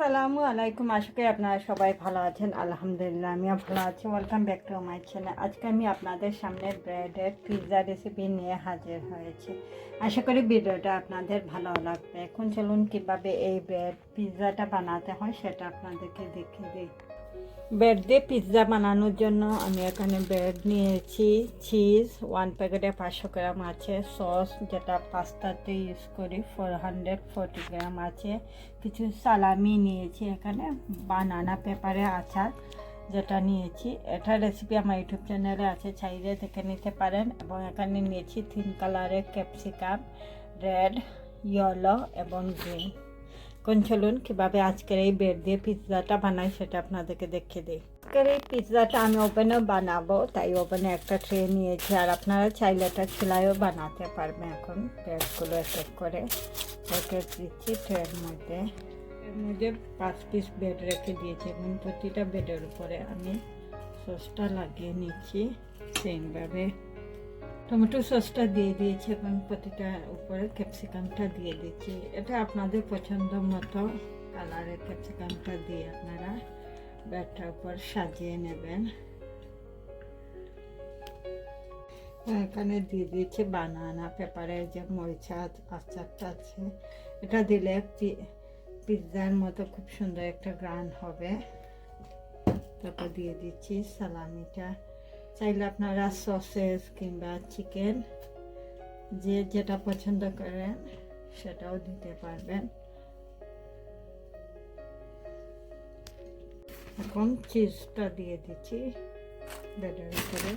আসসালামু আলাইকুম। আশা আপনারা সবাই ভালো আছেন। আলহামদুলিল্লাহ, আমিও ভালো আছি। Welcome back to my channel আজকে আমি আপনাদের সামনে ব্রেডের পিৎজা রেসিপি নিয়ে হাজির হয়েছি। আশা করি ভিডিওটা আপনাদের ভালো লাগবে। এখন চলুন কীভাবে এই ব্রেড পিৎজাটা বানাতে হয় সেটা আপনাদেরকে দেখিয়ে দিই। ব্রেড দিয়ে পিৎজা বানানোর জন্য আমি এখানে ব্রেড নিয়েছি চিজ ওয়ান প্যাকেটে পাঁচশো গ্রাম আছে সস যেটা পাস্তাতে ইউজ করি ফোর হান্ড্রেড ফোরটি গ্রাম আছে। কিছু সালামি নিয়েছি এখানে বানানা পেপারে আচার যেটা নিয়েছি। এটা রেসিপি আমার ইউটিউব চ্যানেলে আছে, চাইলে দেখে নিতে পারেন। এবং এখানে নিয়েছি তিন কালারের ক্যাপসিকাম রেড ইয়েলো এবং গ্রিন কোন চলুন কীভাবে আজকের এই ব্রেড দিয়ে পিৎজাটা বানাই সেটা আপনাদেরকে দেখিয়ে দিই। আজকের এই পিৎজাটা আমি ওভেনে বানাবো, তাই ওভেনে একটা ট্রে নিয়েছি, আর আপনারা চাইলে এটা চুলায়ও বানাতে পারবেন এখন ব্রেডগুলো এক এক করে। রেখে দিচ্ছি ট্রের মধ্যে। এর মধ্যে পাঁচ পিস বেড রেখে দিয়েছি, এবং প্রতিটা বেডের উপরে আমি সসটা লাগিয়ে নিচ্ছি। সেমভাবে টমেটো সসটা দিয়ে দিয়েছি এবং প্রতিটা উপরে ক্যাপসিকামটা দিয়ে দিচ্ছি। এটা আপনাদের পছন্দ মতো কালারের ক্যাপসিকামটা দিয়ে আপনারা ব্যাটটার উপর সাজিয়ে নেবেন। এখানে দিয়ে দিয়েছি বানানা পেপারের যে মরিচা আচারটা আছে। এটা দিলে পিৎজার মতো খুব সুন্দর একটা গ্রান হবে। তারপর দিয়ে দিচ্ছি সালামিটা। চাইলে আপনারা সসেস কিংবা চিকেন যে যেটা পছন্দ করেন সেটাও দিতে পারবেন। এখন চিজটা দিয়ে দিচ্ছি ব্রেডের উপরে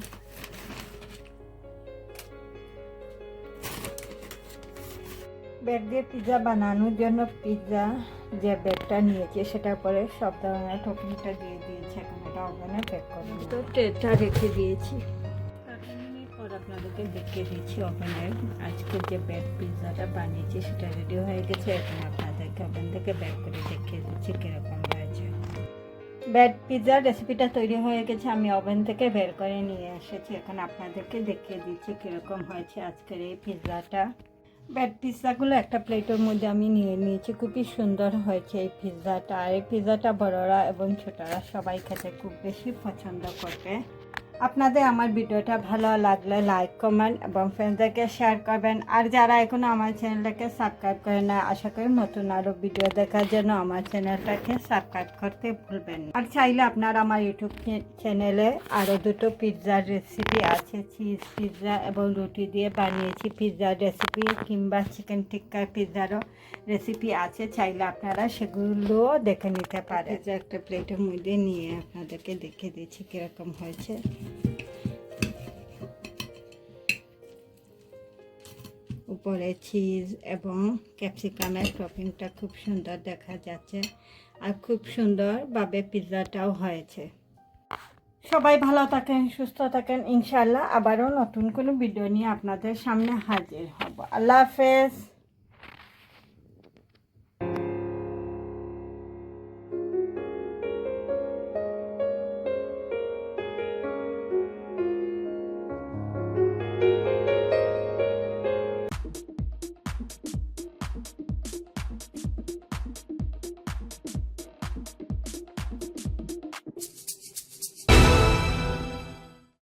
ব্রেড দিয়ে পিৎজা বানানোর জন্য পিৎজা যে ব্যাগটা নিয়েছি সেটার পরে সব ধরনের টপিংটা দিয়ে দিয়েছি এখন এটা ওভেনে প্যাক করে তো ট্রেটা রেখে দিয়েছি। পর আপনাদেরকে দেখিয়ে দিচ্ছি ওভেনের আজকে যে ব্রেড পিৎজাটা বানিয়েছি সেটা রেডি হয়ে গেছে। এখন আপনাদেরকে ওভেন থেকে ব্যাক করে দেখিয়ে দিচ্ছি কীরকম হয়েছে। ব্রেড পিৎজার রেসিপিটা তৈরি হয়ে গেছে আমি ওভেন থেকে বের করে নিয়ে এসেছি। এখন আপনাদেরকে দেখিয়ে দিচ্ছি কীরকম হয়েছে আজকের এই পিৎজাটা ব্যাড পিৎজাগুলো একটা প্লেটের মধ্যে আমি নিয়ে নিয়েছি। খুবই সুন্দর হয়েছে এই পিৎজাটা। আর এই পিৎজাটা বড়রা এবং ছোটরা সবাই খেতে খুব বেশি পছন্দ করবে। আপনাদের আমার ভিডিওটা ভালো লাগলে লাইক কমেন্ট এবং ফ্রেন্ডদেরকে শেয়ার করবেন। আর যারা এখনও আমার চ্যানেলটাকে সাবস্ক্রাইব করে না, আশা করি নতুন আরও ভিডিও দেখার জন্য আমার চ্যানেলটাকে সাবস্ক্রাইব করতে ভুলবেন। আর চাইলে আপনার আমার ইউটিউব চ্যানেলে আরও দুটো পিৎজার রেসিপি আছে চিজ পিৎজা এবং রুটি দিয়ে বানিয়েছি পিৎজার রেসিপি কিংবা চিকেন টিক্কার পিৎজারও রেসিপি আছে, চাইলে আপনারা সেগুলো দেখে নিতে পারেন। যে একটা প্লেটের মধ্যে নিয়ে আপনাদেরকে দেখে দিচ্ছি কীরকম হয়েছে। উপরে চিজ এবং ক্যাপসিকামের টপিংটা খুব সুন্দর দেখা যাচ্ছে আর খুব সুন্দরভাবে পিৎজাটাও হয়েছে। সবাই ভালো থাকেন, সুস্থ থাকেন ইনশাল্লাহ আবারও নতুন কোনো ভিডিও নিয়ে আপনাদের সামনে হাজির হব। আল্লাহ হাফেজ।